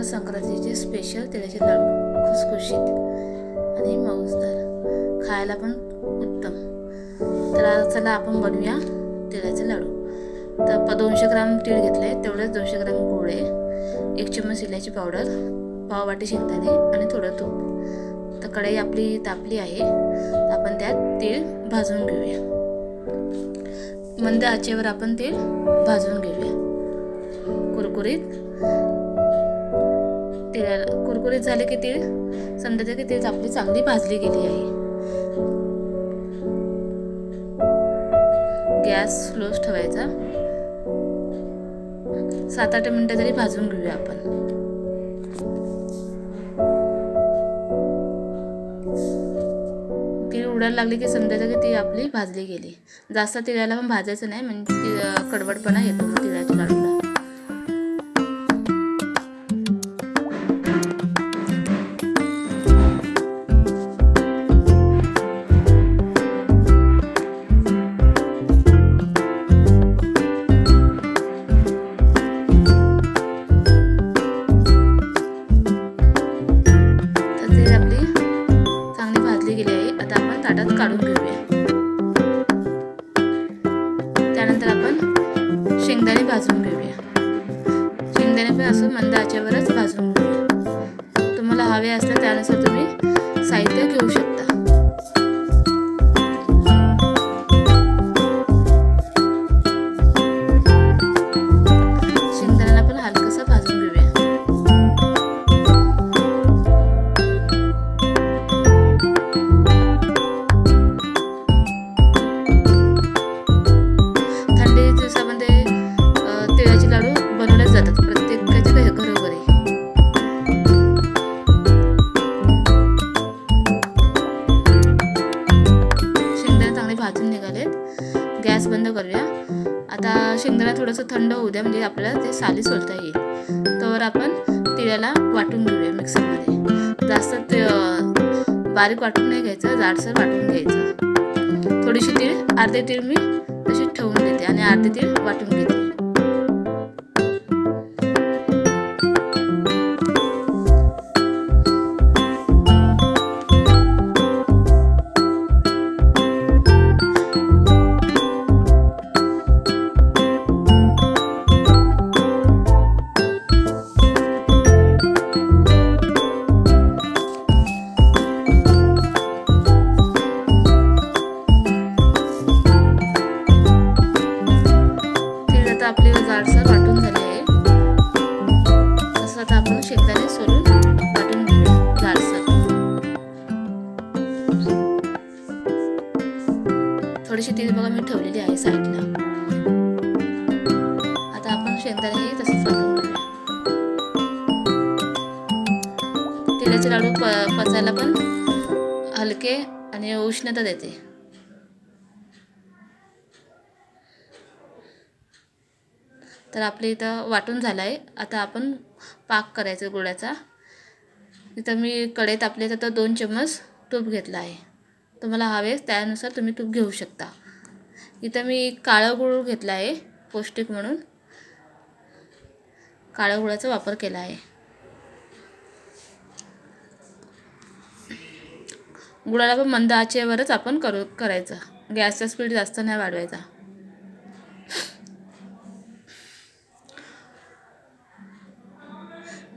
मकर संक्रांतीचे special तिळाचे लाडू खुसखुशीत आणि मऊसदार खायला पण उत्तम. तर आज चला आपण बनवूया तिळाचे लाडू. तर प दोनशे ग्राम तीळ घेतले आहे तेवढेच दोनशे ग्राम गोळे एक चम्मच इलायची पावडर पाव वाटी शेंगदाणे आणि थोडं तूप. तर कढई आपली तापली आहे तर आपण त्यात तीळ भाजून घेऊया. मंद आचेवर आपण तीळ भाजून घेऊया. कुरकुरीत तिळाला कुरकुरीत झाले की ती समजायचं की तीच आपली चांगली भाजली गेली आहे. गॅस स्लोच ठेवायचा. सात आठ मिनटं तरी भाजून घेऊया आपण. तीळ उडायला लागली की समजायचं की ती आपली भाजली गेली. जास्त तिळाला पण भाजायचं नाही म्हणजे ती कडवटपणा येतो तिळाच्या लाडूला. तर आपली चांगली भाजली गेली आहे. आता आपण ताटात काढून घेऊया. त्यानंतर आपण शेंगदाणे भाजून घेऊया. शेंगदाणे पण असं मंद आचेवरच भाजून घेऊया. तुम्हाला हवे असलं त्यानुसार तुम्ही साहित्य घेऊ शकता. गॅस बंद करूया. आता शेंगदाणा थोडंसं थंड होऊ द्या म्हणजे आपल्याला ते साली सोलता येईल. तर आपण तिळाला वाटून घेऊया मिक्सरमध्ये. जास्त ते, बारीक वाटून नाही घ्यायचं जाडसर वाटून घ्यायचं. थोडीशी तीळ अर्धे तीळ मी तशी ठेवून घेते आणि अर्धे तीळ वाटून घेते. थोडीशी तेल बघा मी ठेवलेली आहे साईडला. आता आपण शेंगदाणेही तसंच वाटून घेऊया. तिळाचे लाडू प पचायला पण हलके आणि उष्णता देते. तर आपले इथं वाटून झालं आहे आता आपण पाक करायचा गुळाचा. इथं मी कढईत आपल्या तर दोन चम्मच तूप घेतला आहे. तुम्हाला हवे त्यानुसार तुम्ही तूप घेऊ शकता. इथं मी काळं गुळ घेतला आहे पौष्टिक म्हणून. काळ्या गुळाचा वापर केला आहे. गुळाला पण मंद आचेवरच आपण करू करायचं. गॅसचा स्पीड जास्त नाही वाढवायचा.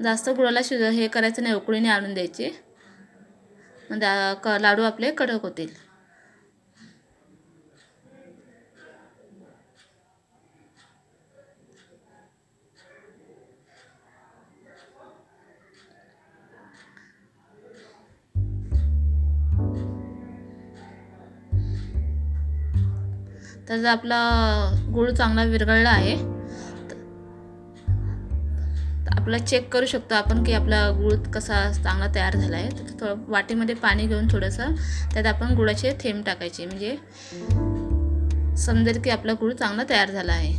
जास्त गुळाला शिज हे करायचं नाही उकळीने आणून द्यायची. म्हणजे क लाडू आपले कडक होतील. तर आपला गूळ चांगला विरघळला आहे. आपला चेक करू शकतो आपण की आपला गूळ कसा चांगला तयार झाला आहे तर थोडं वाटीमध्ये पाणी घेऊन थोडंसं त्यात आपण गुळाचे थेंब टाकायचे. म्हणजे समजेल की आपला गूळ चांगला तयार झाला आहे.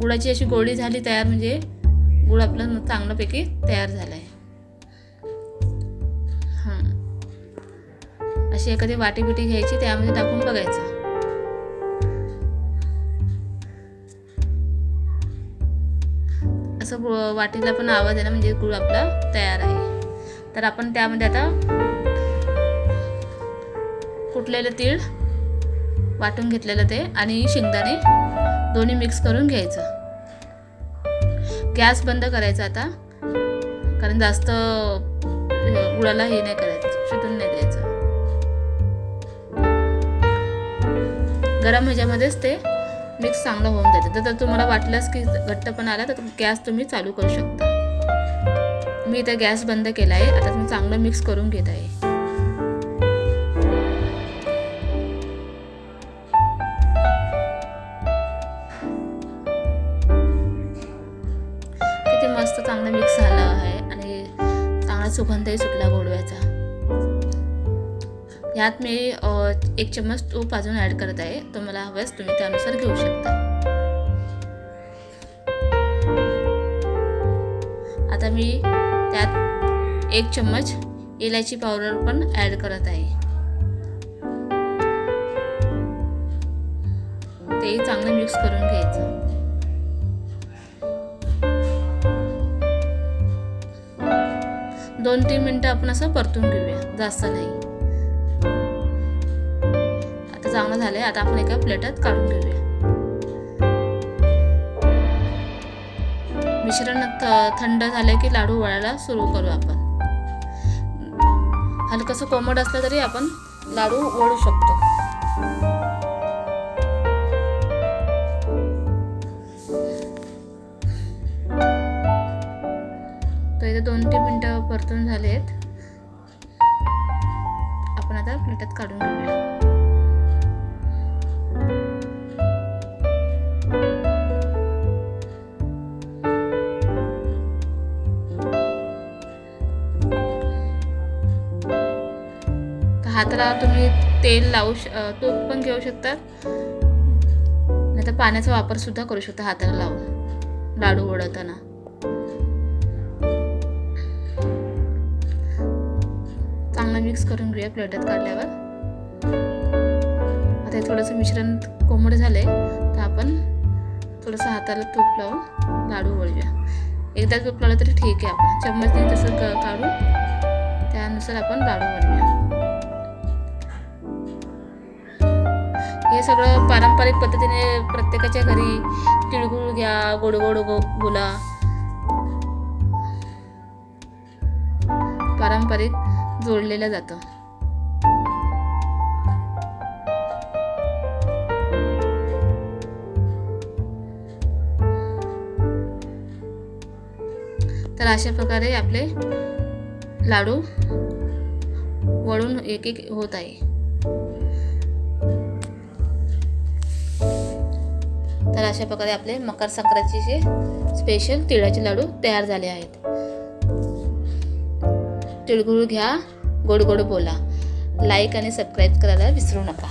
गुळाची अशी गोळी झाली तयार म्हणजे गूळ आपला चांगल्यापैकी तयार झाला आहे हां. अशी एखादी वाटी बिटी घ्यायची त्यामध्ये टाकून बघायचं. असं वाटीला पण आवाज आहे ना म्हणजे गुळ आपला तयार आहे. तर आपण त्यामध्ये आता कुटलेलं तीळ वाटून घेतलेलं ते आणि शेंगदाणे दोन्ही मिक्स करून घ्यायचं. गॅस बंद करायचा आता. कारण जास्त गुळाला हे नाही करायचं शिटून नाही द्यायचं. गरम ह्याच्यामध्येच ते मिक्स चांगलं होऊन जाते. तर जर तुम्हाला वाटलंच की घट्टपणा आला तर गॅस तुम्ही चालू करू शकता. मी इथं गॅस बंद केला आहे. आता मी चांगलं मिक्स करून घेत आहे. किती मस्त चांगलं मिक्स झालं आहे. आणि चांगला सुगंधही सुटला गोडव्याचा. ह्यात मी एक चम्मच तूप अजून ॲड करत आहे. तुम्हाला हवंच तुम्ही त्यानुसार घेऊ शकता. आता मी त्यात एक चम्मच इलायची पावडर पण ॲड करत आहे. ते चांगलं मिक्स करून घ्यायचं. दोन तीन मिनटं आपण असं परतून घेऊया. जास्त नाही. चांगलं चांगलं झालंय. आता आपण एका प्लेटात काढून घेऊया. मिश्रण थ- थंड झालं की लाडू वळायला सुरू करू आपण. हलकंसं कोमट असलं तरी आपण लाडू वळू शकतो. तर इथे दोन तीन मिनटं परतून झाले आहेत आपण आता प्लेटात काढून घेऊया. हाताला तुम्ही तेल लावू श तूप पण घेऊ शकता. नाही तर पाण्याचा वापर सुद्धा करू शकता हाताला लावून. लाडू ओढवताना चांगलं मिक्स करून घेऊया प्लेटात काढल्यावर. आता हे थोडंसं मिश्रण कोंबड झालंय तर आपण थोडंसं हाताला तूप लावून लाडू वळूया एकदा तूप लावलं तरी ठीक आहे आपण. चम्मचने तसं क- काढू. त्यानुसार आपण लाडू वळूया सगळं पारंपरिक पद्धतीने प्रत्येकाच्या घरी तिळगुळ घ्या गोड गोड गो गुला पारंपरिक जोडलेलं जातं. तर अशा प्रकारे आपले लाडू वळून एक एक होत आहे. तर अशा प्रकारे आपले मकर संक्रांतीचे स्पेशल तिळाचे लाडू तयार झाले आहेत. तिळगुळ घ्या गोड गोड बोला. लाईक आणि सबस्क्राईब करायला विसरू नका.